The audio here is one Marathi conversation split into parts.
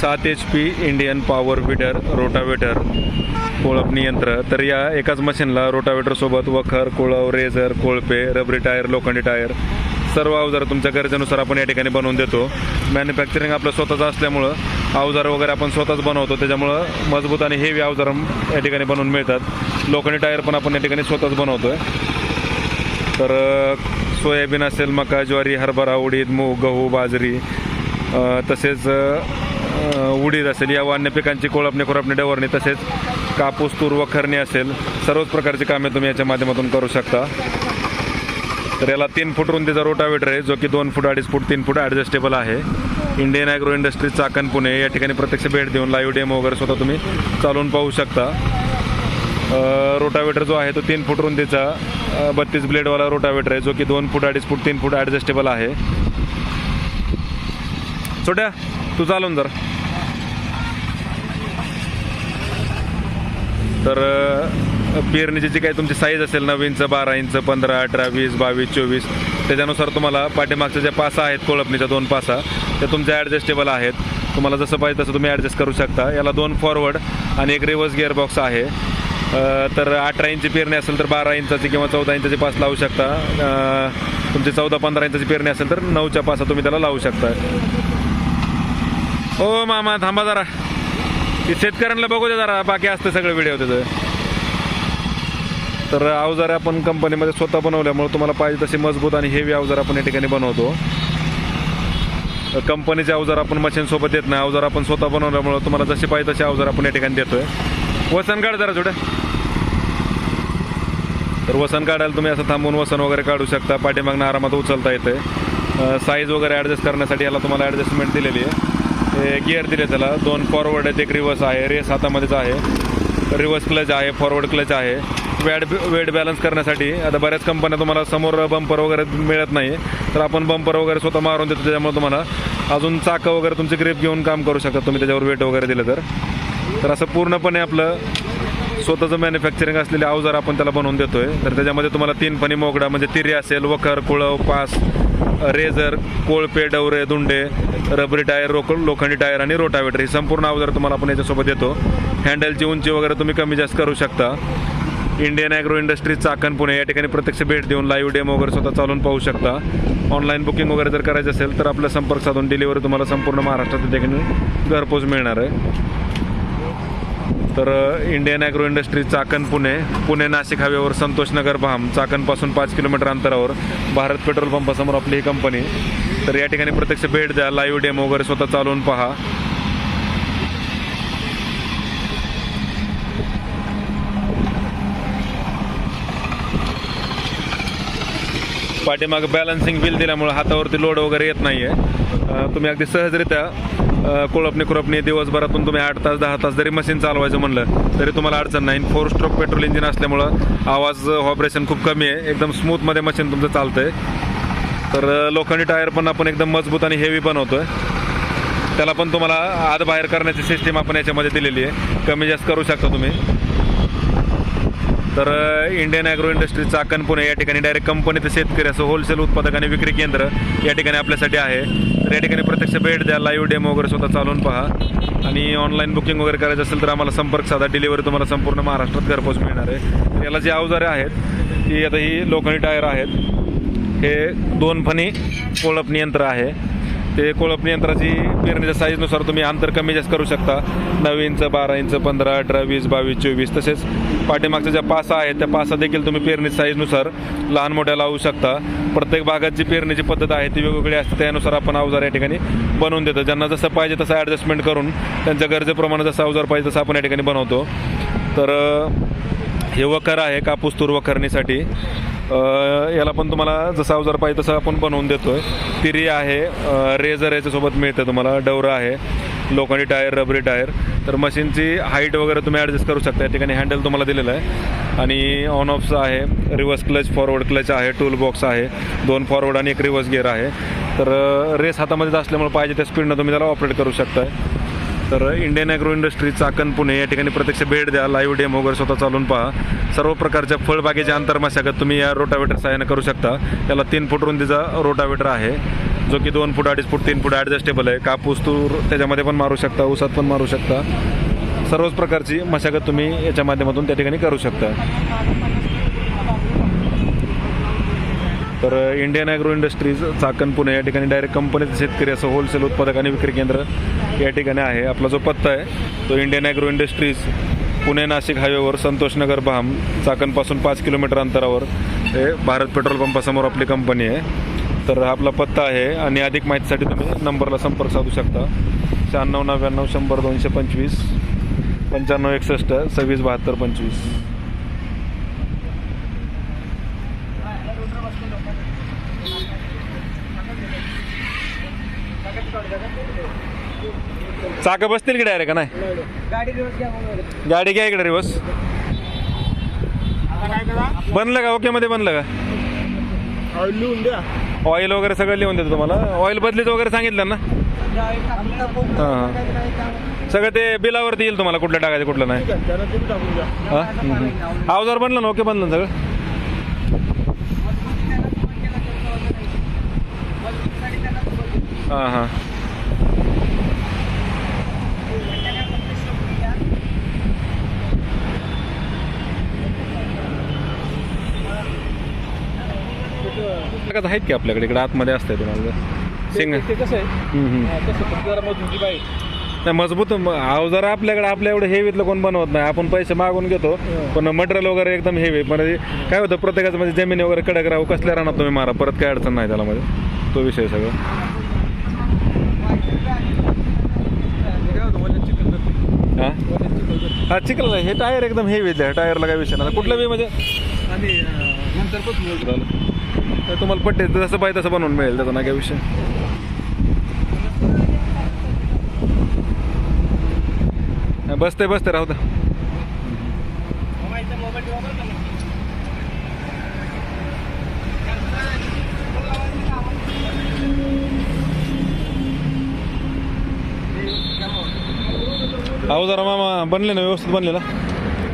सात H P Indian power weeder rotavator कोळपणी यंत्र. तर या एकाच मशीनला रोटावेटरसोबत वखर कोळव रेझर कोळपे रबरी टायर लोखंडी टायर सर्व अवजार तुमच्या गरजेनुसार आपण या ठिकाणी बनवून देतो. मॅन्युफॅक्चरिंग आपलं स्वतःचं असल्यामुळं अवजार वगैरे आपण स्वतःच बनवतो. त्याच्यामुळं मजबूत आणि हेवी अवजार या ठिकाणी बनवून मिळतात. लोखंडी टायर पण आपण या ठिकाणी स्वतःच बनवतो आहे तर सोयाबीन असेल मका ज्वारी हरभरा उडीद मूग गहू बाजरी तसेच उडीद असेल या अन्य पिकांची कोळपणी कोळपणे डवरणे तसेच कापूस तूर वखरणी असेल सर्वच प्रकारची कामे तुम्ही याच्या माध्यमातून करू शकता. तर याला तीन फूट रुंदीचा रोटावेटर आहे जो की दोन फूट अडीच फूट तीन फूट ॲडजस्टेबल आहे. Indian Agro Industry Chakan Pune या ठिकाणी प्रत्यक्ष भेट देऊन लाईव्ह डेमो वगैरे स्वतः तुम्ही चालवून पाहू शकता. रोटावेटर जो आहे तो तीन फूट रुंदीचा बत्तीस ब्लेडवाला रोटावेटर आहे जो की दोन फूट अडीच फूट तीन फूट ॲडजस्टेबल आहे. छोट्या तू चालून जर. तर पेरणीची जी काही तुमची साईज असेल नवीनचं बारा इंच पंधरा अठरा वीस बावीस चोवीस त्याच्यानुसार तुम्हाला पाठीमागच्या ज्या पासा आहेत कोळपणीच्या दोन पासा त्या तुमच्या ॲडजस्टेबल आहेत. तुम्हाला जसं पाहिजे तसं तुम्ही ॲडजस्ट करू शकता. याला दोन फॉरवर्ड आणि एक रिव्हर्स गिअरबॉक्स आहे. तर अठरा इंची पेरणी असेल तर बारा इंचाची किंवा चौदा इंचाची पास लावू शकता. तुमची चौदा पंधरा इंचाची पेरणी असेल तर नऊच्या पासा तुम्ही त्याला लावू शकता. हो मामा थांबा जरा. ते शेतकऱ्यांना बघू दे जरा बाकी असतं सगळं व्हिडिओ त्याचं. तर अवजारे आपण कंपनीमध्ये स्वतः बनवल्यामुळे तुम्हाला पाहिजे तसे मजबूत आणि हेवी अवजार आपण या ठिकाणी बनवतो. कंपनीचे अवजार आपण मशीनसोबत देत नाही अवजार आपण स्वतः बनवल्यामुळे तुम्हाला जसे पाहिजे तसे अवजार आपण या ठिकाणी देतोय. वसन काढ जरा थोडं. तर वसन काढायला तुम्ही असं थांबून वसन वगैरे काढू शकता. पाठीमागनं आरामात उचलता येते साईज वगैरे ॲडजस्ट करण्यासाठी याला तुम्हाला ॲडजस्टमेंट दिलेली आहे. गिअर दिले त्याला. दोन फॉरवर्ड आहेत एक रिवर्स आहे. रेस हातामध्येच आहे. रिवर्स क्लच आहे फॉरवर्ड क्लच आहे. वेट वेट बॅलन्स करण्यासाठी. आता बऱ्याच कंपन्या तुम्हाला समोर बंपर वगैरे मिळत नाही. तर आपण बंपर वगैरे स्वतः मारून देतो त्याच्यामुळे तुम्हाला अजून चाकं वगैरे तुमची ग्रीप घेऊन काम करू शकता तुम्ही. त्याच्यावर वेट वगैरे दिलं तर. तर असं पूर्णपणे आपलं स्वतःचं मॅन्युफॅक्चरिंग असलेले अवजार आपण त्याला बनवून देतोय. तर त्याच्यामध्ये तुम्हाला तीन फणी मोगडा म्हणजे तिरी असेल वखर कुळव पास रेझर कोळपे डवरे दुंडे रबरी टायर रोक लोखंडी टायर आणि रोटावेटर. ही संपूर्ण अवजार तुम्हाला आपण याच्यासोबत देतो. हँडलची उंची वगैरे तुम्ही कमी जास्त करू शकता. Indian Agro Industry Chakan Pune या ठिकाणी प्रत्यक्ष भेट देऊन लाईव्ह डेमो वगैरे स्वतः चालून पाहू शकता. ऑनलाईन बुकिंग वगैरे जर करायचं असेल तर आपला संपर्क साधून डिलिव्हरी तुम्हाला संपूर्ण महाराष्ट्रात त्या ठिकाणी घरपोच मिळणार आहे. तर Indian Agro Industry Chakan Pune. Pune Nashik हायवेवर संतोष नगर भाम. चाकणपासून पाच किलोमीटर अंतरावर भारत पेट्रोल पंपासमोर आपली ही कंपनी. तर या ठिकाणी प्रत्यक्ष भेट द्या. लाईव्ह डेमो वगैरे स्वतः चालवून पहा. पाठीमागं बॅलन्सिंग बिल दिल्यामुळे हातावरती लोड वगैरे येत नाही आहे तुम्ही अगदी सहजरित्या कोळपणी खुरपणी दिवसभरातून तुम्ही आठ तास दहा तास जरी मशीन चालवायचं म्हणलं तरी तुम्हाला अडचण नाही. फोर स्ट्रोक पेट्रोल इंजिन असल्यामुळं आवाज व्हायब्रेशन खूप कमी आहे. एकदम स्मूथमध्ये मशीन तुमचं चालतं आहे तर लोखंडी टायर पण आपण एकदम मजबूत आणि हेवी बनवतो आहे त्याला पण तुम्हाला आत बाहेर करण्याची सिस्टीम आपण याच्यामध्ये दिलेली आहे. कमी जास्त करू शकता तुम्ही. तर Indian Agro Industry Chakan Pune या ठिकाणी. डायरेक्ट कंपनी ते शेतकरी असं होलसेल उत्पादक आणि विक्री केंद्र या ठिकाणी आपल्यासाठी आहे. तर या ठिकाणी प्रत्यक्ष भेट द्या लाईव्ह डेमो वगैरे स्वतः चालवून पहा. आणि ऑनलाईन बुकिंग वगैरे करायचं असेल तर आम्हाला संपर्क साधा. डिलिव्हरी तुम्हाला संपूर्ण महाराष्ट्रात घरपोच मिळणार आहे. तर याला जी अवजारे आहेत ती आता ही लोखंडी टायर आहेत. हे दोन फणी कोळपणी यंत्र आहे. ते कोळपणी यंत्राची पेरणीच्या साईजनुसार तुम्ही अंतर कमी जास्त करू शकता. नऊ इंच बारा इंच पंधरा अठरा वीस बावीस चोवीस तसेच पाठीमागच्या ज्या पासा आहेत त्या पासा देखील तुम्ही पेरणी साईजनुसार लहान मोठ्या लावू शकता. प्रत्येक भागात जी पेरणीची पद्धत आहे ती वेगवेगळी असते. त्यानुसार आपण अवजार या ठिकाणी बनवून देतो. ज्यांना जसं पाहिजे तसं ॲडजस्टमेंट करून त्यांच्या गरजेप्रमाणे जसं अवजार पाहिजे तसं आपण या ठिकाणी बनवतो. तर हे वखर आहे कापूस तूर वखरणीसाठी. याला पण तुम्हाला जसं अवजार पाहिजे तसं आपण बनवून देतोय. तिरी आहे रेझर याच्यासोबत मिळतं तुम्हाला डवरं आहे लोखंडी टायर रबरी टायर. तर मशीनची हाईट वगैरे तुम्ही ॲडजस्ट करू शकता या ठिकाणी हँडल तुम्हाला दिलेलं आहे. आणि ऑन ऑफचं आहे रिव्हर्स क्लच फॉरवर्ड क्लच आहे टूल बॉक्स आहे दोन फॉरवर्ड आणि एक रिव्हर्स गिअर आहे. तर रेस हातामध्येच असल्यामुळे पाहिजे त्या स्पीडनं तुम्ही त्याला ऑपरेट करू शकताय. तर Indian Agro Industry Chakan Pune या ठिकाणी प्रत्यक्ष भेट द्या. लाईव्ह डेम वगैरे स्वतः चालून पहा. सर्व प्रकारच्या फळबागेच्या अंतर्मशागत तुम्ही या रोटावेटर सहाय्याने करू शकता. त्याला तीन फूट रुंदीचा रोटावेटर आहे जो की दोन फूट अडीच फूट तीन फूट ॲडजस्टेबल आहे. कापूस तूर त्याच्यामध्ये पण मारू शकता ऊसात पण मारू शकता. सर्वच प्रकारची मशागत तुम्ही याच्या माध्यमातून त्या ठिकाणी करू शकता. तर Indian Agro Industries Chakan Pune या ठिकाणी डायरेक्ट कंपनीचे शेतकरी असं होलसेल उत्पादक आणि विक्री केंद्र या ठिकाणी आहे. आपला जो पत्ता आहे तो Indian Agro Industries Pune Nashik हायवेवर संतोषनगर बहाम चाकणपासून पाच किलोमीटर अंतरावर. हे भारत पेट्रोल पंपासमोर आपली कंपनी आहे. तर हा आपला पत्ता आहे आणि अधिक माहितीसाठी तुम्ही नंबरला संपर्क साधू शकता. शहाण्णव नव्याण्णव शंभर दोनशे पंचवीस पंच्याण्णव एकसष्ट सव्वीस बहात्तर पंचवीस. चाकं बसतील की डायरेक्ट नाही? गाडी घ्या इकडे रिवर्स बनलं का? ओके मध्ये बनलं का? लिहून द्या. ऑइल वगैरे सगळं लिहून देतो तुम्हाला. ऑइल बदलीचं वगैरे सांगितलं ना? हां सगळं ते बिलावरती येईल तुम्हाला कुठलं टाकायचं कुठलं नाही. हां. अवजार बनलं ना? ओके बनलं ना सगळं? हां हां. प्रकारचं आहेत की आपल्याकडे? इकडे आतमध्ये असतंय तुम्हाला ते कसं आहे. हा, कसं जरा मजबूती पाहिजे. नाही मजबूत अवजार आपल्याकडे आपल्या एवढं हेवीतलं कोण बनवत नाही. आपण पैसे मागून घेतो पण मटेरियल वगैरे एकदम हेवी म्हणजे काय होतं प्रत्येकाचं म्हणजे जमिनी वगैरे कडक राहू कसल्या राहणार तुम्ही मारा? परत काय अडचण नाही त्याला मध्ये तो विषय सगळं. हां? हा चिखल हे टायर एकदम हेवी टायरला काय विषय नाही. कुठलं बी म्हणजे आणि नंतर पण तर तुम्हाला पट्टे जसं पाहिजे तसं बनवून मिळेल त्याचा नाही काय विषय. बसते बसते राहू द्या अहो जरा मामा बनले ना व्यवस्थित बनले ना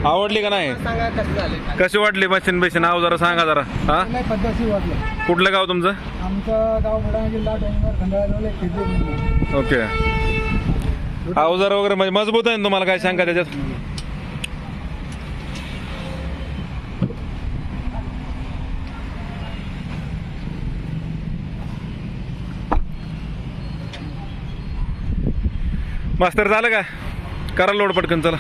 आवडली का नाही? सांगा कसं झालं कशी वाटली मशीन बेशीन? अहो जरा सांगा जरा. हा? नाही वाटलं कुठलं गाव तुमचं? आमचं गाव बुलढाणा जिल्हा डोंगर खंडाळा ओके. अवजार वगैरे म्हणजे मजबूत आहे ना तुम्हाला काय सांगा त्याच्यात? मास्तर झालं का? करा लोड पटकन चला.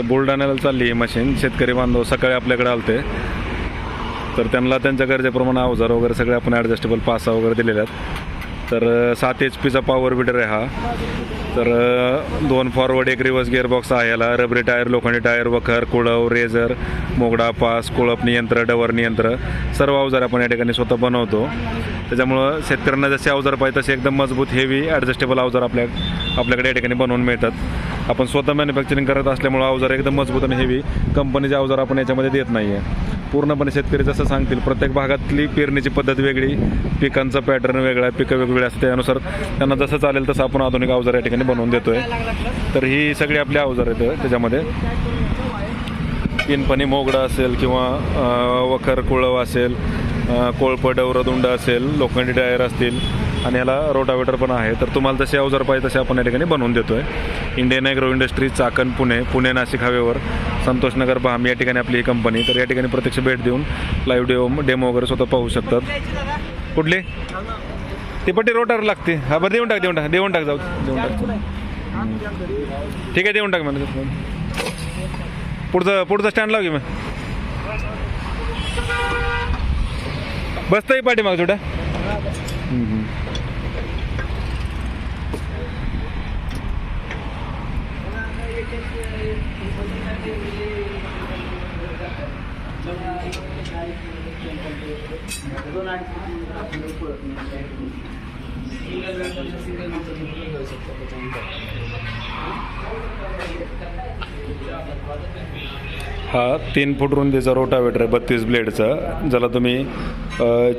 तर बुलढाण्याला चालली आहे मशीन. शेतकरी बांधव सकाळी आपल्याकडे आलते. तर त्यांना त्यांच्या गरजेप्रमाणे अवजार वगैरे सगळे आपण ॲडजस्टेबल पासा वगैरे दिलेले आहेत. तर सात एच पीचा पॉवर बिडर आहे हा. तर दोन फॉरवर्ड एक रिवर्स गिअरबॉक्स आहे याला. रबरी टायर लोखंडी टायर वखर कुळव रेझर मोगडा पास कुळप नियंत्र डवर नियंत्र. सर्व अवजार आपण या ठिकाणी स्वतः बनवतो. त्याच्यामुळं शेतकऱ्यांना जसे अवजार पाहिजे तसे एकदम मजबूत हेवी ॲडजस्टेबल अवजार आपल्या आपल्याकडे या ठिकाणी बनवून मिळतात. आपण स्वतः मॅन्युफॅक्चरिंग करत असल्यामुळं अवजार एकदम मजबूत आणि हेवी कंपनीचे अवजार आपण याच्यामध्ये देत नाही आहे पूर्णपणे शेतकरी जसं सांगतील प्रत्येक भागातली पेरणीची पद्धत वेगळी पिकांचा पॅटर्न वेगळा आहे पिकं वेगवेगळी असते त्यानुसार त्यांना जसं चालेल तसं आपण आधुनिक अवजार या ठिकाणी बनवून देतोय. तर ही सगळी आपली अवजार आहेत त्याच्यामध्ये. पिनपणी मोगडा असेल किंवा वखर कुळव असेल अ, कोळपं डवरदुंड असेल लोखंडी डायर असतील आणि याला रोटावेटर पण आहे. तर तुम्हाला जसे अवजार पाहिजे तसे आपण या ठिकाणी बनवून देतो आहे Indian Agro Industry Chakan Pune Pune Nashik however Santoshnagar भाम या ठिकाणी आपली ही कंपनी तर या ठिकाणी प्रत्यक्ष भेट देऊन लाईव्ह डेमो डेमो वगैरे स्वतः पाहू शकतात. कुठली? ती पट्टी रोटावर लागते. हा बरं देऊन टाक देऊन टाक देऊन टाक जाऊ देऊन टाक. ठीक आहे देऊन टाक मला पुढचं पुढचं स्टँड लाव की मग. बसतंय पाठी माग छोटा हा तीन फूट रुंदीचा रोटावेटर आहे बत्तीस ब्लेडचा. ज्याला तुम्ही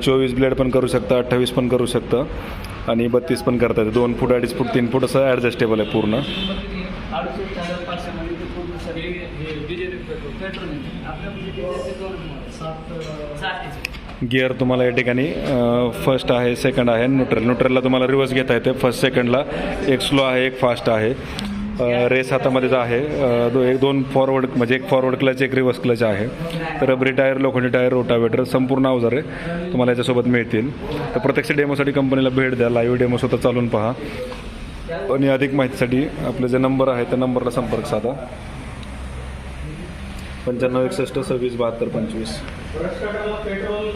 चोवीस ब्लेड पण करू शकता अठ्ठावीस पण करू शकता. आणि बत्तीस पण करता येते. दोन फूट अडीच फूट तीन फूट असं ॲडजस्टेबल आहे पूर्ण. पेट्रोल सात गिअर तुम्हाला या ठिकाणी फर्स्ट आहे सेकंड आहे न्यूट्रल न्यूट्रलला तुम्हाला रिवर्स घेता येते. फर्स्ट सेकंडला एक स्लो आहे एक फास्ट आहे. रेस हातामध्येच आहे दो एक दोन फॉरवर्ड म्हणजे एक फॉरवर्ड क्लच एक रिवर्स क्लच आहे. तर रबरी टायर लोखंडी टायर रोटावेटर संपूर्ण अवजारे तुम्हाला याच्यासोबत मिळतील. तर प्रत्यक्ष डेमोसाठी कंपनीला भेट द्या लाईव्ह डेमो स्वतः चालून पहा. आणि अधिक माहितीसाठी आपले जे नंबर आहे त्या नंबरला संपर्क साधा. पंच्याण्णव एकसष्ट सव्वीस बहात्तर पंचवीस. पेट्रोल